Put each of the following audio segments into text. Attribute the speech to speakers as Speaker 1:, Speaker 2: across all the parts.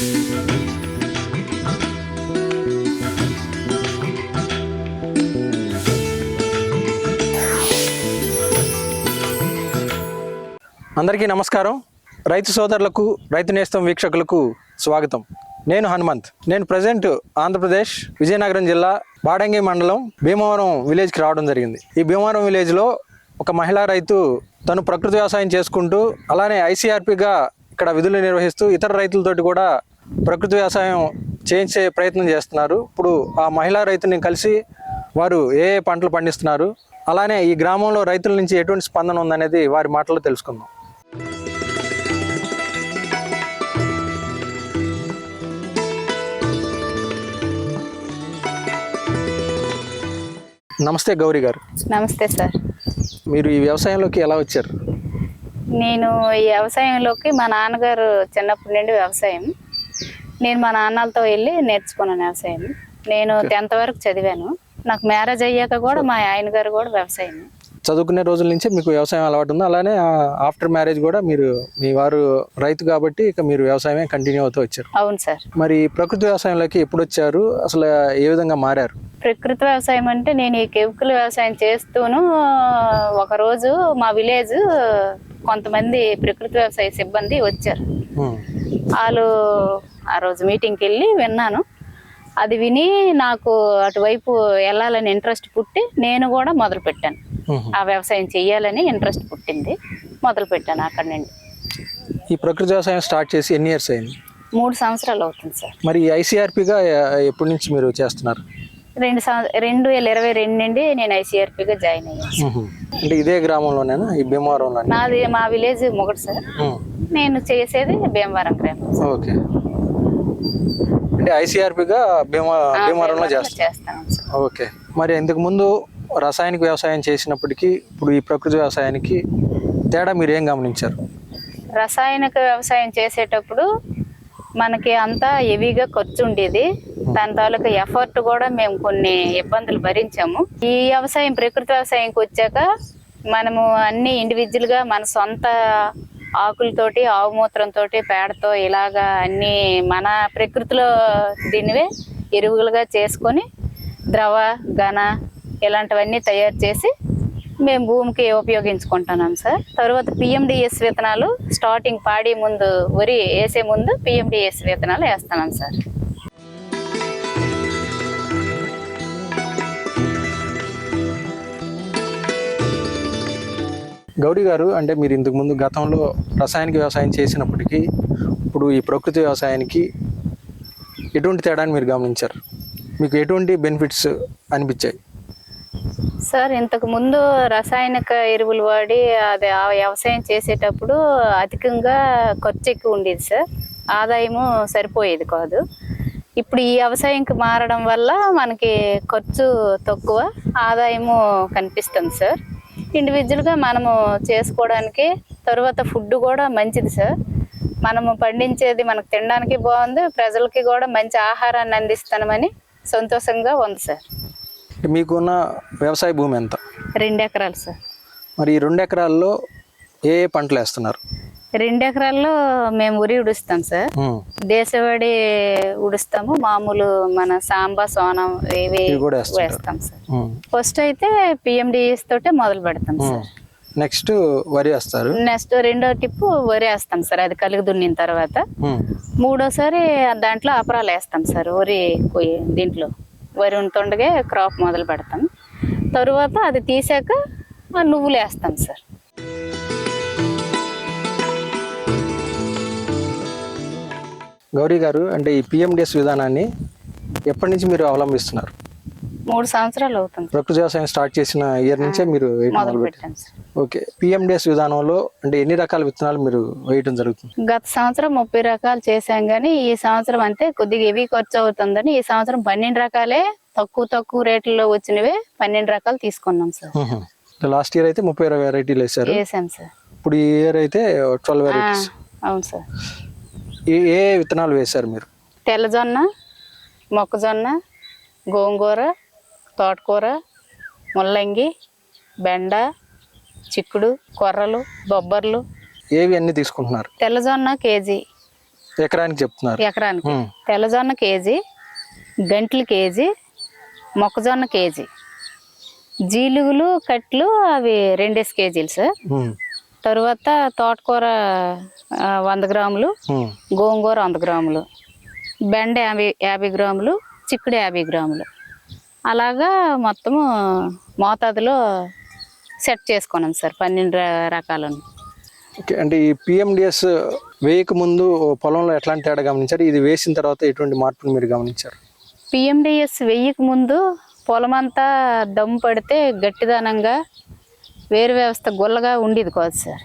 Speaker 1: అందరికీ నమస్కారం. రైతు సోదరులకు రైతు నేస్తం వీక్షకులకు స్వాగతం. నేను హనుమంత్. నేను ప్రజెంట్ ఆంధ్రప్రదేశ్ విజయనగరం జిల్లా బాడంగి మండలం భీమవరం విలేజ్కి రావడం జరిగింది. ఈ భీమవరం విలేజ్లో ఒక మహిళా రైతు తను ప్రకృతి వ్యవసాయం చేసుకుంటూ అలానే ఐసీఆర్పిగా ఇక్కడ విధులు నిర్వహిస్తూ ఇతర రైతులతోటి కూడా ప్రకృతి వ్యవసాయం చేయించే ప్రయత్నం చేస్తున్నారు. ఇప్పుడు ఆ మహిళా రైతుని కలిసి వారు ఏ ఏ పంటలు పండిస్తున్నారు అలానే ఈ గ్రామంలో రైతుల నుంచి ఎటువంటి స్పందన ఉందనేది వారి మాటల్లో తెలుసుకుందాం. నమస్తే గౌరీ గారు.
Speaker 2: నమస్తే సార్.
Speaker 1: మీరు ఈ వ్యవసాయంలోకి ఎలా వచ్చారు?
Speaker 2: నేను ఈ వ్యవసాయంలోకి మా నాన్నగారు చిన్నప్పటి నుండి వ్యవసాయం. నేను మా నాన్నలతో వెళ్ళి నేర్చుకున్నాను వ్యవసాయం. నేను టెన్త్ వరకు చదివాను. నాకు మ్యారేజ్ అయ్యాక కూడా మా ఆయన గారు కూడా వ్యవసాయం.
Speaker 1: చదువుకునే రోజుల నుంచే మీకు వ్యవసాయం అలవాటు ఉంది? అలానే ఆఫ్టర్ మ్యారేజ్ కూడా మీరు మీ వారు రైతు కాబట్టి ఇక మీరు వ్యవసాయమే కంటిన్యూ అవుతూ వచ్చారు.
Speaker 2: అవును సార్.
Speaker 1: మరి ప్రకృతి వ్యవసాయంలోకి ఎప్పుడు వచ్చారు? అసలు ఏ విధంగా మారారు?
Speaker 2: ప్రకృతి వ్యవసాయం అంటే నేను ఈ కెమికల్ వ్యవసాయం చేస్తూను ఒకరోజు మా విలేజ్ కొంతమంది ప్రకృతి వ్యవసాయ సిబ్బంది వచ్చారు. వాళ్ళు ఆ రోజు మీటింగ్కి వెళ్ళి విన్నాను. అది విని నాకు అటువైపు వెళ్ళాలని ఇంట్రెస్ట్ పుట్టి నేను కూడా మొదలు పెట్టాను. ఆ వ్యవసాయం చెయ్యాలని ఇంట్రెస్ట్ పుట్టింది. మొదలు పెట్టాను అక్కడి నుండి.
Speaker 1: ఈ ప్రకృతి వ్యవసాయం స్టార్ట్ చేసి ఎన్ని ఇయర్స్ అయింది?
Speaker 2: మూడు సంవత్సరాలు అవుతుంది సార్.
Speaker 1: మరి ఐసీఆర్పిగా ఎప్పటి నుంచి మీరు చేస్తున్నారు?
Speaker 2: రెండు సంవ- రెండు వేల ఇరవై రెండు నుండి నేను ఐసీఆర్పీగా జాయిన్ అయ్యాను.
Speaker 1: అంటే ఇదే గ్రామంలోనేనా? ఈ భీమవరంలోనే?
Speaker 2: నాది మా విలేజ్ మొగడు సార్. నేను చేసేది భీమవరం గ్రామం
Speaker 1: ఓకే. అంటే ఐసీఆర్పిగా భీమ భీమవరంలో
Speaker 2: సార్.
Speaker 1: ఓకే. మరి ఇంతకు ముందు రసాయనిక వ్యవసాయం చేసినప్పటికీ ఇప్పుడు ఈ ప్రకృతి వ్యవసాయానికి తేడా మీరు ఏం గమనించారు?
Speaker 2: రసాయనిక వ్యవసాయం చేసేటప్పుడు మనకి అంతా హెవీగా ఖర్చు ఉండేది. దాని తాలూకా ఎఫర్ట్ కూడా మేము కొన్ని ఇబ్బందులు భరించాము. ఈ వ్యవసాయం ప్రకృతి వ్యవసాయంకి వచ్చాక మనము అన్ని ఇండివిజువల్గా మన సొంత ఆకులతోటి ఆవు మూత్రంతో పేడతో ఇలాగా అన్ని మన ప్రకృతిలో దీనివే ఎరువులుగా చేసుకొని ద్రవ ఘన ఇలాంటివన్నీ తయారు చేసి మేము భూమికి ఉపయోగించుకుంటున్నాం సార్. తర్వాత పిఎండిఎస్ విత్తనాలు స్టార్టింగ్ పాడి ముందు వరి వేసే ముందు పిఎండిఎస్ విత్తనాలు వేస్తున్నాం సార్.
Speaker 1: గౌరీ గారు అంటే మీరు ఇంతకు ముందు గతంలో రసాయనిక వ్యవసాయం చేసినప్పటికీ ఇప్పుడు ఈ ప్రకృతి వ్యవసాయానికి ఎటువంటి తేడాని మీరు గమనించారు? మీకు ఎటువంటి బెనిఫిట్స్ అనిపించాయి?
Speaker 2: సార్ ఇంతకు ముందు రసాయనిక ఎరువులు వాడి అది ఆ వ్యవసాయం చేసేటప్పుడు అధికంగా ఖర్చు ఎక్కువ ఉండేది సార్. ఆదాయము సరిపోయేది కాదు. ఇప్పుడు ఈ వ్యవసాయంకి మారడం వల్ల మనకి ఖర్చు తక్కువ ఆదాయము కనిపిస్తుంది సార్. ఇండివిజువల్గా మనము చేసుకోవడానికి తర్వాత ఫుడ్ కూడా మంచిది సార్ మనము పండించేది మనకు తినడానికి బాగుంది ప్రజలకి కూడా మంచి ఆహారాన్ని అందిస్తామని సంతోషంగా ఉంది సార్
Speaker 1: మీకున్న వ్యవసాయ భూమి ఎంత?
Speaker 2: రెండు ఎకరాలు సార్
Speaker 1: మరి ఈ రెండు ఎకరాల్లో ఏ ఏ పంటలు వేస్తున్నారు?
Speaker 2: రెండు ఎకరాల్లో మేము ఉరి ఉడుస్తాం సార్. దేశవాడి ఉడుస్తాము. మామూలు మన సాంబా సోనం ఇవి. వేస్తాం సార్. ఫస్ట్ అయితే పిఎండిఎస్ తోటే మొదలు పెడతాం సార్.
Speaker 1: నెక్స్ట్ వరి వేస్తారు?
Speaker 2: నెక్స్ట్ రెండో టిప్పు వరి వేస్తాం సార్. అది కలిగి దున్నిన తర్వాత. మూడోసారి దాంట్లో అపరాలు వేస్తాం సార్ వరి దీంట్లో. వరి ఉంటుండగా క్రాప్ మొదలు పెడతాం. తరువాత అది తీసాక నువ్వులు వేస్తాం సార్.
Speaker 1: గౌరీ గారు అంటే ఈ పిఎండిఎస్ విధానాన్ని ఎప్పటి నుంచి మీరు అవలంబిస్తున్నారు?
Speaker 2: మూడు సంవత్సరాలు అవుతుంది.
Speaker 1: ప్రకృతి వ్యవసాయం స్టార్ట్ చేసిన ఇయర్ నుంచే మీరు వేయటం ఓకే. పిఎండిఎస్ విధానంలో అంటే ఎన్ని రకాల విత్తనాలు మీరు వేయటం జరుగుతుంది?
Speaker 2: గత సంవత్సరం ముప్పై రకాలు చేశాం కానీ ఈ సంవత్సరం అంతే కొద్దిగా హెవీ ఖర్చు అవుతుందని ఈ సంవత్సరం పన్నెండు రకాలే తక్కువ తక్కువ రేట్లలో వచ్చినవే పన్నెండు రకాలు తీసుకున్నాం సార్.
Speaker 1: లాస్ట్ ఇయర్ అయితే ముప్పై వెరైటీలు వేశారు.
Speaker 2: వేసాం సార్.
Speaker 1: ఇప్పుడు ఈ ఇయర్ అయితే ట్వెల్వ్ వెరైటీస్.
Speaker 2: అవును సార్.
Speaker 1: ఏ విత్తనాలు వేశారు మీరు?
Speaker 2: తెల్లజొన్న మొక్కజొన్న గోంగూర తోటకూర ముల్లంగి బెండ చిక్కుడు కొర్రలు బొబ్బర్లు.
Speaker 1: ఏవి అన్ని తీసుకుంటున్నారు?
Speaker 2: తెల్లజొన్న కేజీ.
Speaker 1: ఎకరానికి చెప్తున్నారు.
Speaker 2: ఎకరానికి. తెల్లజొన్న కేజీ గంటలు కేజీ మొక్కజొన్న కేజీ. జీలుగులు కట్లు అవి రెండేసి కేజీలు సార్. తరువాత తోటకూర వంద గ్రాములు గోంగూర వంద గ్రాములు బెండ యాభై యాభై గ్రాములు చిక్కుడు యాభై గ్రాములు. అలాగా మొత్తము మోతాదులో సెట్ చేసుకున్నాం సార్ పన్నెండు రకాలను.
Speaker 1: అంటే ఈ పిఎండిఎస్ వేయక ముందు పొలంలో ఎట్లాంటి తేడా గమనించారు? ఇది వేసిన తర్వాత ఎటువంటి మార్పులు మీరు గమనించారు?
Speaker 2: పిఎండిఎస్ వెయ్యక ముందు పొలమంతా దమ్ము పడితే గట్టిదనంగా వేరు వ్యవస్థ గుల్లగా ఉండేది కాదు సార్.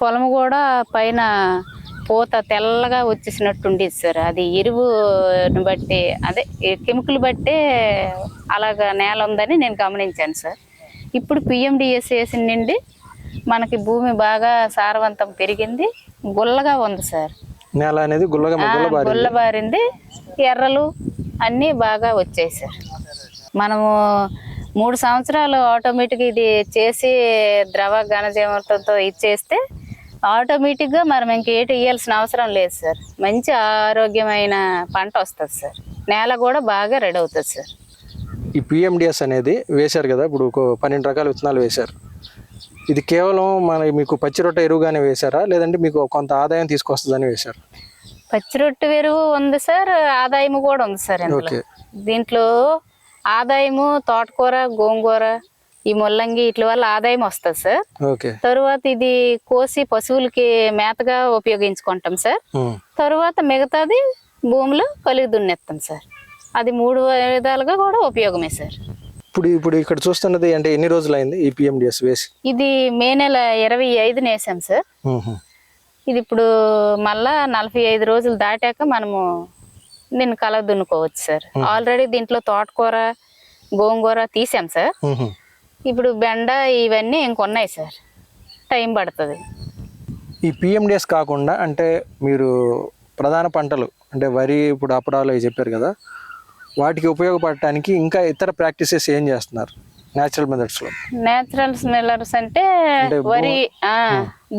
Speaker 2: పొలం కూడా పైన పూత తెల్లగా వచ్చేసినట్టు ఉండేది సార్. అది ఎరువుని బట్టి అదే కెమికల్ బట్టే అలాగా నేల ఉందని నేను గమనించాను సార్. ఇప్పుడు పిఎండిఎస్ వేసిన నుండి మనకి భూమి బాగా సారవంతం పెరిగింది గుల్లగా ఉంది సార్.
Speaker 1: నేల అనేది గుల్లగా
Speaker 2: గుల్ల బారింది ఎర్రలు అన్నీ బాగా వచ్చాయి సార్. మనము మూడు సంవత్సరాలు ఆటోమేటిక్ ఇది చేసి ద్రవ ఘనజీవనంతో ఇచ్చేస్తే ఆటోమేటిక్గా మనం ఇంకేటి ఇవ్వాల్సిన అవసరం లేదు సార్. మంచి ఆరోగ్యమైన పంట వస్తుంది సార్. నేల కూడా బాగా రెడీ అవుతుంది సార్.
Speaker 1: ఈ పిఎండిఎస్ అనేది వేశారు కదా ఇప్పుడు పన్నెండు రకాల విత్తనాలు వేశారు. ఇది కేవలం మన మీకు పచ్చి రొట్టె ఎరువుగానే వేశారా లేదంటే మీకు కొంత ఆదాయం తీసుకొస్తుందని వేశారు?
Speaker 2: పచ్చి రొట్టె ఎరువు ఉంది సార్ ఆదాయము కూడా ఉంది సార్ దీంట్లో ఆదాయము తోటకూర గోంగూర ఈ ముల్లంగి వీటి వల్ల ఆదాయం వస్తుంది సార్. తరువాత ఇది కోసి పశువులకి మేతగా ఉపయోగించుకుంటాం సార్. తరువాత మిగతాది భూమిలో కలిగి దున్నేస్తాం సార్. అది మూడు విధాలుగా కూడా ఉపయోగమే సార్.
Speaker 1: ఇప్పుడు ఇప్పుడు ఇక్కడ చూస్తున్నది అంటే ఎన్ని రోజులు అయింది ఈ పిఎండిఎస్ వేసి?
Speaker 2: ఇది మే నెల ఇరవై ఐదున వేసాం సార్. ఇది ఇప్పుడు మళ్ళా నలభై ఐదు రోజులు దాటాక మనము దీన్ని కలగ దున్నుకోవచ్చు సార్. ఆల్రెడీ దీంట్లో తోటకూర గోంగూర తీసాం సార్. ఇప్పుడు బెండ ఇవన్నీ ఇంకొన్నాయి సార్. టైం పడుతుంది.
Speaker 1: ఈ పిఎండిఎస్ కాకుండా అంటే మీరు ప్రధాన పంటలు అంటే వరి ఇప్పుడు అప్పడాలు అవి చెప్పారు కదా వాటికి ఉపయోగపడటానికి ఇంకా ఇతర ప్రాక్టీసెస్ ఏం చేస్తున్నారు? న్యాచురల్ మెథడ్స్లో
Speaker 2: నేచురల్ స్మెల్లర్స్ అంటే వరి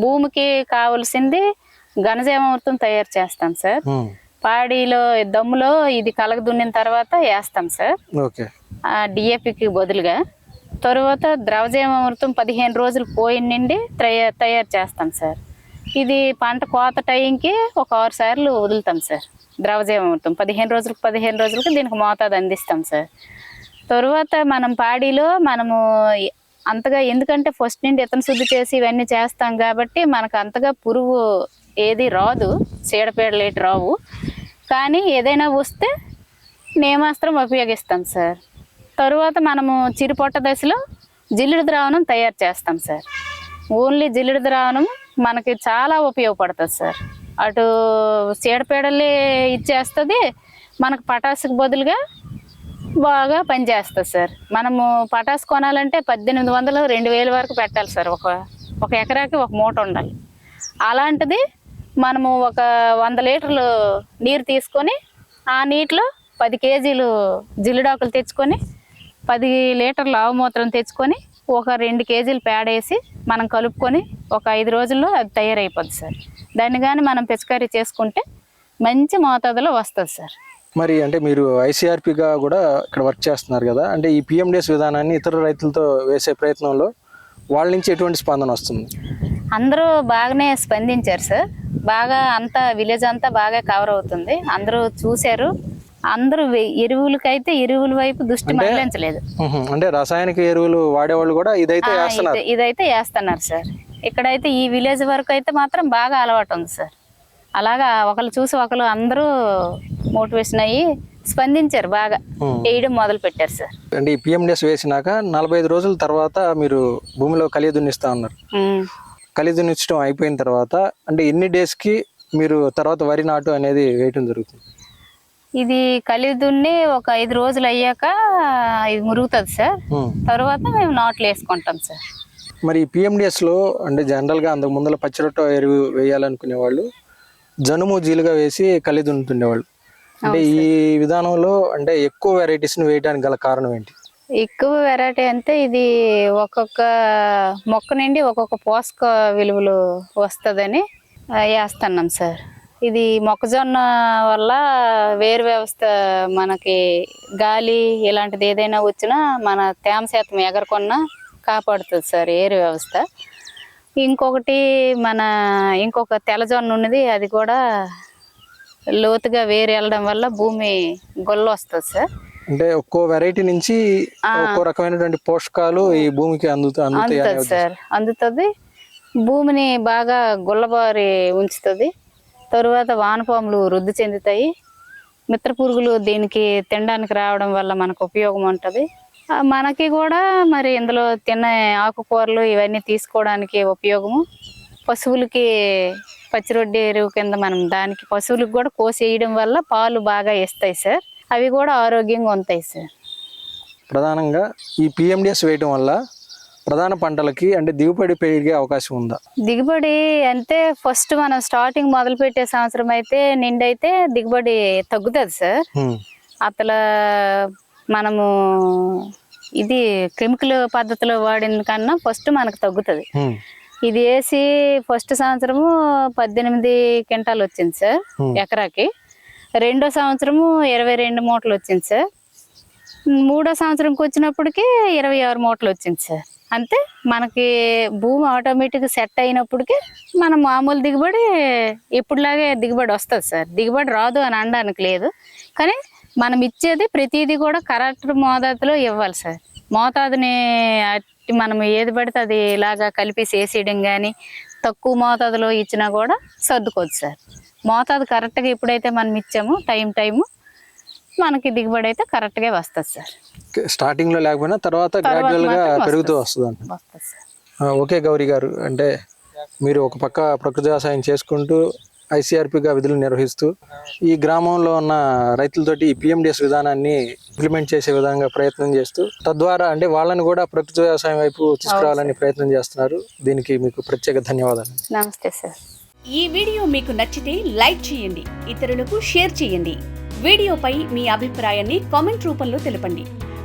Speaker 2: భూమికి కావలసింది ఘనజీవామృతం తయారు చేస్తాం సార్. పాడిలో దమ్ములో ఇది కలగ దున్నిన తర్వాత వేస్తాం సార్. డిఏపికి బదులుగా తరువాత ద్రవజీవామృతం పదిహేను రోజులు పోయిన నుండి తయారు తయారు చేస్తాం సార్. ఇది పంట కోత టైంకి ఒక ఆరు సార్లు వదులుతాం సార్. ద్రవజీవామృతం పదిహేను రోజులకు పదిహేను రోజులకి దీనికి మోతాదు అందిస్తాం సార్. తరువాత మనం పాడిలో మనము అంతగా ఎందుకంటే ఫస్ట్ నుండి ఇతను శుద్ధి చేసి ఇవన్నీ చేస్తాం కాబట్టి మనకు అంతగా పురుగు ఏది రాదు చీడపీడలు ఏటి రావు. కానీ ఏదైనా వస్తే నేమాస్త్రం ఉపయోగిస్తాం సార్. తరువాత మనము చిరుపొట్ట దశలో జిల్లుడు ద్రావణం తయారు చేస్తాం సార్. ఓన్లీ జిల్లుడు ద్రావణం మనకి చాలా ఉపయోగపడుతుంది సార్. అటు చీడపీడలే ఇచ్చేస్తుంది మనకు పటాసుకు బదులుగా బాగా పనిచేస్తుంది సార్. మనము పటాసు కొనాలంటే పద్దెనిమిది వందలు రెండు వేల వరకు పెట్టాలి సార్. ఒక ఒక ఎకరాకి ఒక మూట ఉండాలి. అలాంటిది మనము ఒక వంద లీటర్లు నీరు తీసుకొని ఆ నీటిలో పది కేజీలు జిల్లుడాకులు తెచ్చుకొని పది లీటర్ల ఆవు మూత్రం తెచ్చుకొని ఒక రెండు కేజీలు పేడేసి మనం కలుపుకొని ఒక ఐదు రోజుల్లో అది తయారైపోద్ది సార్. దాన్ని కానీ మనం పిచికారీ చేసుకుంటే మంచి మోతాదులో వస్తుంది సార్.
Speaker 1: మరి అంటే మీరు ఐసీఆర్పిగా కూడా ఇక్కడ వర్క్ చేస్తున్నారు కదా అంటే ఈ పిఎండిఎస్ విధానాన్ని ఇతర రైతులతో వేసే ప్రయత్నంలో వాళ్ళ నుంచి ఎటువంటి స్పందన వస్తుంది?
Speaker 2: అందరూ బాగానే స్పందించారు సార్. బాగా అంతా విలేజ్ అంతా బాగా కవర్ అవుతుంది. అందరూ చూశారు. అందరూ ఎరువులకైతే ఎరువుల వైపు దృష్టి మళ్ళించలేదు
Speaker 1: ఉహు. అంటే రాసాయనిక ఎరువులు వాడేవాళ్ళు కూడా ఇదైతే
Speaker 2: ఇదైతే వేస్తున్నారు సార్. ఇక్కడైతే ఈ విలేజ్ వరకు అయితే మాత్రం బాగా అలవాటు ఉంది సార్. అలాగా ఒకరు చూసి ఒకరు అందరూ మోటివేషన్ అయ్యి స్పందించారు బాగా. వేయడం మొదలు పెట్టారు సార్.
Speaker 1: అంటే ఈ పిఎండిఎస్ వేసినాక నలభై ఐదు రోజుల తర్వాత మీరు భూమిలో కలియ దున్నిస్తా ఉన్నారు కలియ దున్నించడం అయిపోయిన తర్వాత అంటే ఎన్ని డేస్కి మీరు తర్వాత వరి నాటు అనేది వేయటం జరుగుతుంది?
Speaker 2: ఇది కలిదున్ని ఒక ఐదు రోజులు అయ్యాక ఇది మురుగుతుంది సార్. తర్వాత మేము నాట్లు వేసుకుంటాం సార్.
Speaker 1: మరి పిఎండిఎస్లో అంటే జనరల్గా అంతకు ముందర పచ్చిరొట్ట ఎరువు వేయాలనుకునే వాళ్ళు జనుము జీలుగా వేసి కలి దున్నుతుండేవాళ్ళు అంటే ఈ విధానంలో అంటే ఎక్కువ వెరైటీస్ని వేయడానికి గల కారణం ఏంటి?
Speaker 2: ఎక్కువ వెరైటీ అంటే ఇది ఒక్కొక్క మొక్క నుండి ఒక్కొక్క పోషక విలువలు వస్తుందని వేస్తున్నాం సార్ ఇది మొక్కజొన్న వల్ల వేరు వ్యవస్థ మనకి గాలి ఇలాంటిది ఏదైనా వచ్చినా మన తేమ శాతం ఎగరకుండా కాపాడుతుంది సార్ ఏరు వ్యవస్థ. ఇంకొకటి మన ఇంకొక తెల్లజొన్న ఉన్నది అది కూడా లోతుగా వేరు వెళ్ళడం వల్ల భూమి గొల్ల వస్తుంది సార్
Speaker 1: అంటే ఒక్కో వెరైటీ నుంచి ఒక్కో రకమైనటువంటి పోషకాలు ఈ భూమికి అందుతూ అందుతాయి
Speaker 2: సార్. అందుతుంది. భూమిని బాగా గుల్లబారి ఉంచుతుంది. తరువాత వానపాములు వృద్ధి చెందుతాయి. మిత్ర పురుగులు దీనికి తినడానికి రావడం వల్ల మనకు ఉపయోగం ఉంటుంది. మనకి కూడా మరి ఇందులో తిన్న ఆకుకూరలు ఇవన్నీ తీసుకోవడానికి ఉపయోగము. పశువులకి పచ్చిరొడ్డి ఎరువు కింద మనం దానికి పశువులకు కూడా కోసేయడం వల్ల పాలు బాగా ఇస్తాయి సార్. అవి కూడా ఆరోగ్యంగా ఉంటాయి సార్
Speaker 1: ప్రధానంగా ఈ పిఎండిఎస్ వేయటం వల్ల ప్రధాన పంటలకి అంటే దిగుబడి పెరిగే అవకాశం ఉందా
Speaker 2: దిగుబడి అంటే ఫస్ట్ మనం స్టార్టింగ్ మొదలు పెట్టే సంవత్సరం అయితే నిండైతే దిగుబడి తగ్గుతుంది సార్. అసలు మనము ఇది కెమికల్ పద్ధతిలో వాడిన కన్నా ఫస్ట్ మనకు తగ్గుతుంది. ఇది వేసి ఫస్ట్ సంవత్సరము పద్దెనిమిది క్వింటాలు వచ్చింది సార్. ఎకరాకి రెండో సంవత్సరము ఇరవై రెండు మూటలు వచ్చింది సార్. మూడో సంవత్సరంకి వచ్చినప్పటికి ఇరవై ఆరు మూటలు వచ్చింది సార్. అంతే మనకి భూమి ఆటోమేటిక్ సెట్ అయినప్పటికీ మన మామూలు దిగుబడి ఎప్పుడులాగే దిగుబడి వస్తుంది సార్. దిగుబడి రాదు అని అనడానికి లేదు. కానీ మనం ఇచ్చేది ప్రతిదీ కూడా కరెక్ట్ మోతాదులో ఇవ్వాలి సార్. మోతాదుని అట్టి మనం ఏది పడితే అది ఇలాగా కలిపి వేసేయడం కానీ తక్కువ మోతాదులో ఇచ్చినా కూడా సర్దుకోవచ్చు సార్. మోతాదు కరెక్ట్గా ఎప్పుడైతే మనం ఇచ్చామో టైం టైము మనకి దిగుబడి అయితే కరెక్ట్గా వస్తుంది సార్.
Speaker 1: స్టార్టింగ్లో లేకపోయినా తర్వాత గ్రాడ్యువల్గా
Speaker 2: మాత్రం
Speaker 1: పెరుగుతూ
Speaker 2: వస్తుంది.
Speaker 1: ఓకే గౌరీ గారు అంటే మీరు ఒక పక్క ప్రకృతి వ్యవసాయం చేసుకుంటూ ఐసీఆర్పిగా విధులు నిర్వహిస్తూ ఈ గ్రామంలో ఉన్న రైతులతోటి ఈ పిఎండిఎస్ విధానాన్ని ఇంప్లిమెంట్ చేసే విధంగా ప్రయత్నం చేస్తూ తద్వారా అంటే వాళ్ళని కూడా ప్రకృతి వ్యవసాయం వైపు తీసుకురావాలని ప్రయత్నం చేస్తున్నారు. దీనికి మీకు ప్రత్యేక ధన్యవాదాలు.
Speaker 2: నమస్తే సార్.
Speaker 3: ఈ వీడియో మీకు నచ్చితే లైక్ చేయండి ఇతరులకు షేర్ చేయండి. వీడియోపై మీ అభిప్రాయాన్ని కామెంట్ రూపంలో తెలపండి.